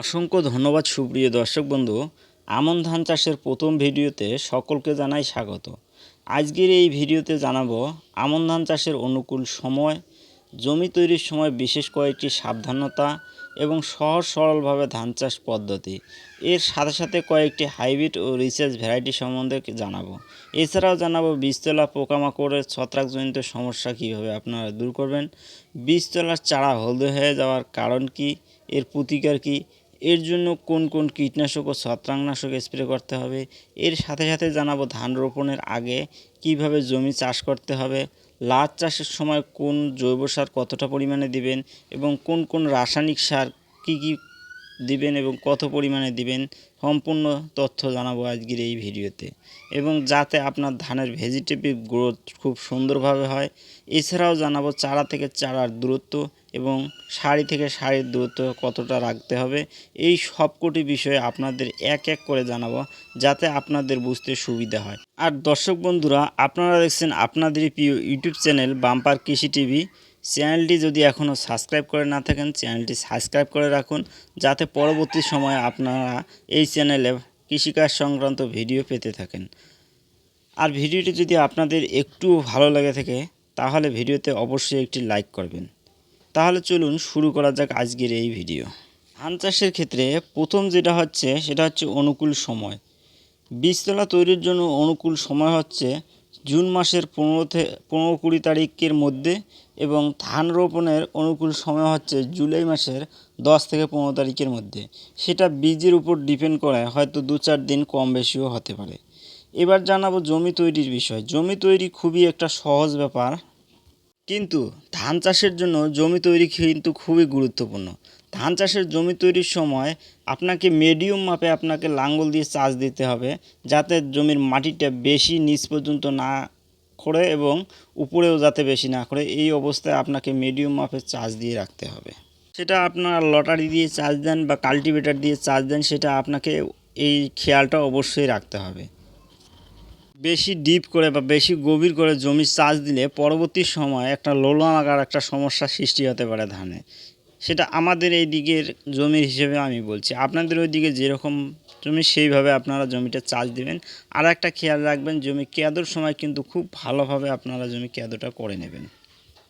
অসংখ্য ধন্যবাদ সুপ্রিয় দর্শক বন্ধু। আমন ধান চাষের প্রথম ভিডিওতে সকলকে জানাই স্বাগত। আজকের এই ভিডিওতে জানাব আমন ধান চাষের অনুকূল সময়, জমি তৈরির সময় বিশেষ কয়েকটি সাবধানতা এবং সহজ সরলভাবে ধান চাষ পদ্ধতি। এর সাথে সাথে কয়েকটি হাইব্রিড ও রিসার্চ ভ্যারাইটি সম্বন্ধে জানাব। এছাড়াও জানাব বীজতলা পোকামাকড়ের ছত্রাকজনিত সমস্যা কীভাবে আপনারা দূর করবেন, বীজতলার চারা হলদে হয়ে যাওয়ার কারণ কি, এর প্রতিকার কি এর জন্য কোন কোন কীটনাশক ও ছত্রাকনাশক স্প্রে করতে হবে? এর সাথে সাথে জানাব ধান রোপণের আগে কীভাবে জমি চাষ করতে হবে? লাচ চাষের সময় কোন জৈব সার কতটা পরিমাণে দিবেন? এবং কোন কোন রাসায়নিক সার কী কী দিবেন এবং কত পরিমাণে দিবেন? সম্পূর্ণ তথ্য জানাব আজকের এই ভিডিওতে। এবং যাতে আপনার ধানের ভেজিটেটিভ গ্রোথ খুব সুন্দরভাবে হয়, এছাড়াও জানাব চারা থেকে চারার দূরত্ব এবং শাড়ি থেকে শাড়ির দূরত্ব কতটা রাখতে হবে। এই সবকটি বিষয়ে আপনাদের এক এক করে জানাব, যাতে আপনাদের বুঝতে সুবিধা হয়। আর দর্শক বন্ধুরা, আপনারা দেখছেন আপনাদের প্রিয় YouTube channel bumper Krishi TV. চ্যানেলটি যদি এখনও সাবস্ক্রাইব করে না থাকেন, চ্যানেলটি সাবস্ক্রাইব করে রাখুন, যাতে পরবর্তী সময়ে আপনারা এই চ্যানেলে কৃষিকাজ সংক্রান্ত ভিডিও পেতে থাকেন। আর ভিডিওটি যদি আপনাদের একটু ভালো লাগে থাকে, তাহলে ভিডিওতে অবশ্যই একটি লাইক করবেন। তাহলে চলুন শুরু করা যাক আজকের এই ভিডিও। ধান চাষের ক্ষেত্রে প্রথম যেটা হচ্ছে, সেটা হচ্ছে অনুকূল সময়। বীজতলা তৈরির জন্য অনুকূল সময় হচ্ছে জুন মাসের পনেরো থেকে পনেরো কুড়ি তারিখের মধ্যে এবং ধান রোপণের অনুকূল সময় হচ্ছে জুলাই মাসের দশ থেকে পনেরো তারিখের মধ্যে। সেটা বীজের উপর ডিপেন্ড করে, হয়তো দু চার দিন কম বেশিও হতে পারে। এবার জানাব জমি তৈরির বিষয়। জমি তৈরি খুবই একটা সহজ ব্যাপার। কিন্তু ধান চাষের জন্য জমি তৈরি কিন্তু খুবই গুরুত্বপূর্ণ। ধান চাষের জমি তৈরির সময় আপনাকে মিডিয়াম মাপে আপনাকে লাঙ্গল দিয়ে চাষ দিতে হবে, যাতে জমির মাটিটা বেশি নিচ পর্যন্ত না করে এবং উপরেও যাতে বেশি না করে এই অবস্থায় আপনাকে মিডিয়াম মাপে চাষ দিয়ে রাখতে হবে। সেটা আপনার লটারি দিয়ে চার্জ দেন বা কাল্টিভেটার দিয়ে চার্জ দেন, সেটা আপনাকে এই খেয়ালটা অবশ্যই রাখতে হবে। বেশি ডিপ করে বা বেশি গভীর করে জমি চাষ দিলে পরবর্তী সময় একটা লোলা লোলামাকার একটা সমস্যার সৃষ্টি হতে পারে ধানে। সেটা আমাদের এই দিকের জমির হিসেবে আমি বলছি। আপনাদের ওই দিকে যেরকম জমি, সেইভাবে আপনারা জমিটা চাষ দিবেন। আর একটা খেয়াল রাখবেন, জমি কেয়াদোর সময় কিন্তু খুব ভালোভাবে আপনারা জমি কেয়াদোটা করে নেবেন।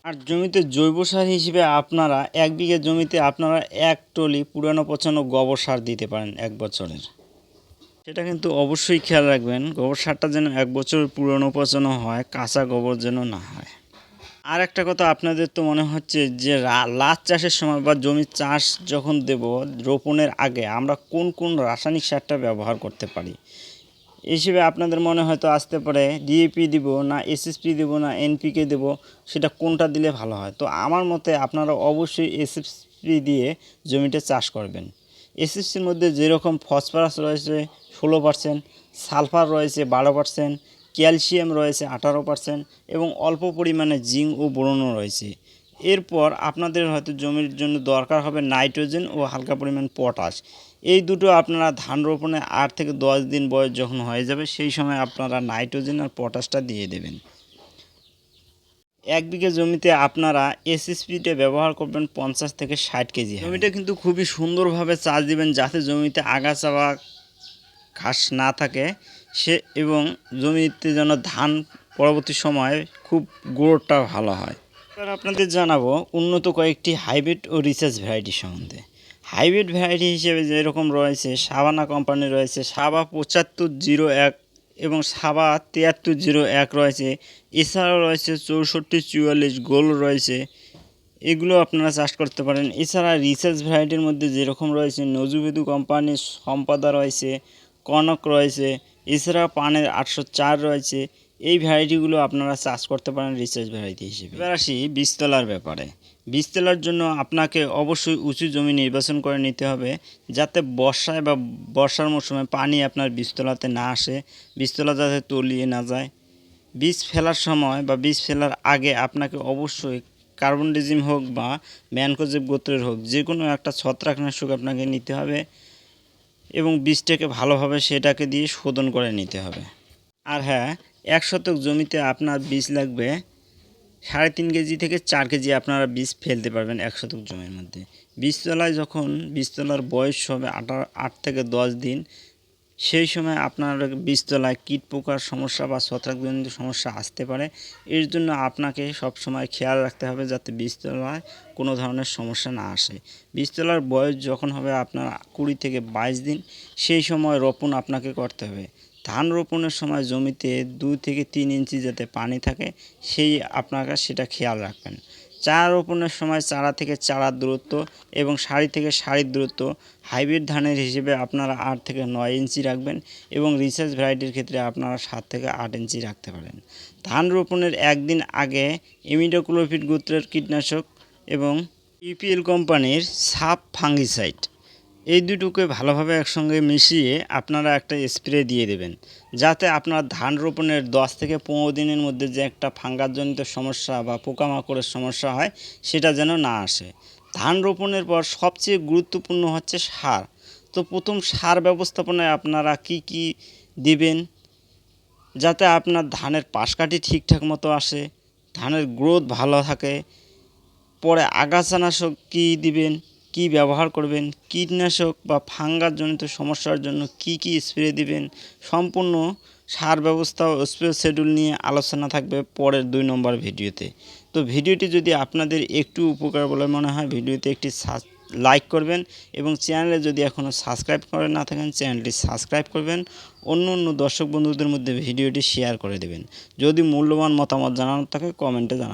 আর জমিতে জৈব সার হিসেবে আপনারা এক বিঘে জমিতে আপনারা এক টলি পুরানো পচানো গোবর সার দিতে পারেন এক বছরের। সেটা কিন্তু অবশ্যই খেয়াল রাখবেন, গোবর সারটা যেন এক বছর পুরনো পচানো হয়, কাঁচা গোবর যেন না হয়। আর একটা কথা, আপনাদের তো মনে হচ্ছে যে লাচ চাষের সময় বা জমি চাষ যখন দেব রোপণের আগে আমরা কোন কোন রাসায়নিক সারটা ব্যবহার করতে পারি? হিসেবে আপনাদের মনে হয়তো আসতে পারে ডিএপি দিব না এসএসপি দেব না এনপিকে দেব, সেটা কোনটা দিলে ভালো হয়? তো আমার মতে আপনারা অবশ্যই এসএসপি দিয়ে জমিটা চাষ করবেন। এসএসপির মধ্যে যেরকম ফসফরাস রয়েছে ষোলো পার্সেন্ট সালফার রয়েছে বারো পার্সেন্ট ক্যালসিয়াম রয়েছে আঠারো পার্সেন্ট এবং অল্প পরিমাণে জিঙ্ক ও বোরনও রয়েছে। এরপর আপনাদের হয়তো জমির জন্য দরকার হবে নাইট্রোজেন ও হালকা পরিমাণ পটাশ। এই দুটো আপনারা ধান রোপণে আট থেকে দশ দিন বয়স যখন হয়ে যাবে, সেই সময় আপনারা নাইট্রোজেন আর পটাশটা দিয়ে দেবেন। এক বিঘা জমিতে আপনারা এসএসপিটা ব্যবহার করবেন পঞ্চাশ থেকে ষাট কেজি জমিটা কিন্তু খুবই সুন্দরভাবে চাষ দিবেন যাতে জমিতে আগাছা বা ঘাস না থাকে। সে এবং জমিতে যেন ধান পরবর্তী সময়ে খুব গ্রোথটা ভালো হয়। এবার আপনাদের জানাব উন্নত কয়েকটি হাইব্রিড ও রিসার্চ ভ্যারাইটি সম্বন্ধে। হাইব্রিড ভ্যারাইটি হিসেবে যেরকম রয়েছে, সাবানা কোম্পানি রয়েছে, সাবা পঁচাত্তর জিরো এক এবং সাবা তিয়াত্তর জিরো এক রয়েছে। এছাড়াও রয়েছে চৌষট্টি, চুয়াল্লিশ, গোল রয়েছে। এগুলো আপনারা চাষ করতে পারেন। এছাড়া রিসার্চ ভ্যারাইটির মধ্যে যেরকম রয়েছে, নজুবেদু কোম্পানির সম্পাদা রয়েছে, কনক রয়েছে এছাড়া পানের আটশো চার রয়েছে। এই ভ্যারাইটিগুলো আপনারা চাষ করতে পারেন রিসার্চ ভ্যারাইটি হিসেবে। এবার আসি বীজতলার ব্যাপারে। বীজতলার জন্য আপনাকে অবশ্যই উঁচু জমি নির্বাচন করে নিতে হবে, যাতে বর্ষায় বা বর্ষার মৌসুমে পানি আপনার বীজতলাতে না আসে, বীজতলা যাতে তলিয়ে না যায়। বীজ ফেলার সময় বা বীজ ফেলার আগে আপনাকে অবশ্যই কার্বন ডিজিম হোক বা ম্যানকোজেব গোত্রের হোক যে কোনো একটা ছত্রাকনাশক আপনাকে নিতে হবে। এবং বীজটাকে ভালোভাবে সেটাকে দিয়ে শোধন করে নিতে হবে। আর হ্যাঁ এক শতক জমিতে আপনার বীজ লাগবে সাড়ে তিন কেজি থেকে চার কেজি আপনারা বীজ ফেলতে পারবেন এক শতক জমির মধ্যে। বীজতলায় যখন, বীজতলার বয়স হবে আঠারো, আট থেকে দশ দিন সেই সময় আপনার বীজতলায় কীট পোকার সমস্যা বা ছত্রাকজনিত সমস্যা আসতে পারে। এর জন্য আপনাকে সবসময় খেয়াল রাখতে হবে যাতে বীজতলায় কোনো ধরনের সমস্যা না আসে। বীজতলার বয়স যখন হবে আপনার কুড়ি থেকে বাইশ দিন, সেই সময় রোপণ আপনাকে করতে হবে। ধান রোপণের সময় জমিতে দুই থেকে তিন ইঞ্চি যাতে পানি থাকে, সেই আপনারা সেটা খেয়াল রাখবেন। চারা রোপণের সময় চারা থেকে চারার দূরত্ব এবং সারি থেকে সারির দূরত্ব, হাইব্রিড ধানের হিসেবে আপনারা আট থেকে নয় ইঞ্চি রাখবেন এবং রিসার্চ ভ্যারাইটির ক্ষেত্রে আপনারা সাত থেকে আট ইঞ্চি রাখতে পারেন। ধান রোপণের একদিন আগে ইমিডোক্লোফিড গোত্রের কীটনাশক এবং ইপিএল কোম্পানির সাপ ফাঙ্গিসাইড এই দুটোকে ভালোভাবে একসঙ্গে মিশিয়ে আপনারা একটা স্প্রে দিয়ে দেবেন, যাতে আপনার ধান রোপণের দশ থেকে পনেরো দিনের মধ্যে যে একটা ফাঙ্গাসজনিত সমস্যা বা পোকামাকড়ের সমস্যা হয়, সেটা যেন না আসে। ধান রোপণের পর সবচেয়ে গুরুত্বপূর্ণ হচ্ছে সার। তো প্রথম সার ব্যবস্থাপনায় আপনারা কি কি দিবেন, যাতে আপনার ধানের পাশকাঠি ঠিকঠাক মতো আসে, ধানের গ্রোথ ভালো থাকে, পরে আগাছানাশক কী দিবেন কি ব্যবহার করবেন, কীটনাশক বা ফাঙ্গাসজনিত সমস্যার জন্য কি কি স্প্রে দিবেন, সম্পূর্ণ সার ব্যবস্থা ও স্প্রে শিডিউল নিয়ে আলোচনা থাকবে পরের দুই নম্বর ভিডিওতে। তো ভিডিওটি যদি আপনাদের একটু উপকার বলে মনে হয়, ভিডিওতে একটি লাইক করবেন এবং চ্যানেলে যদি এখনও সাবস্ক্রাইব করে না থাকেন, চ্যানেলটি সাবস্ক্রাইব করবেন। অন্য অন্য দর্শক বন্ধুদের মধ্যে ভিডিওটি শেয়ার করে দেবেন। যদি মূল্যবান মতামত জানানোর থাকে কমেন্টে জানান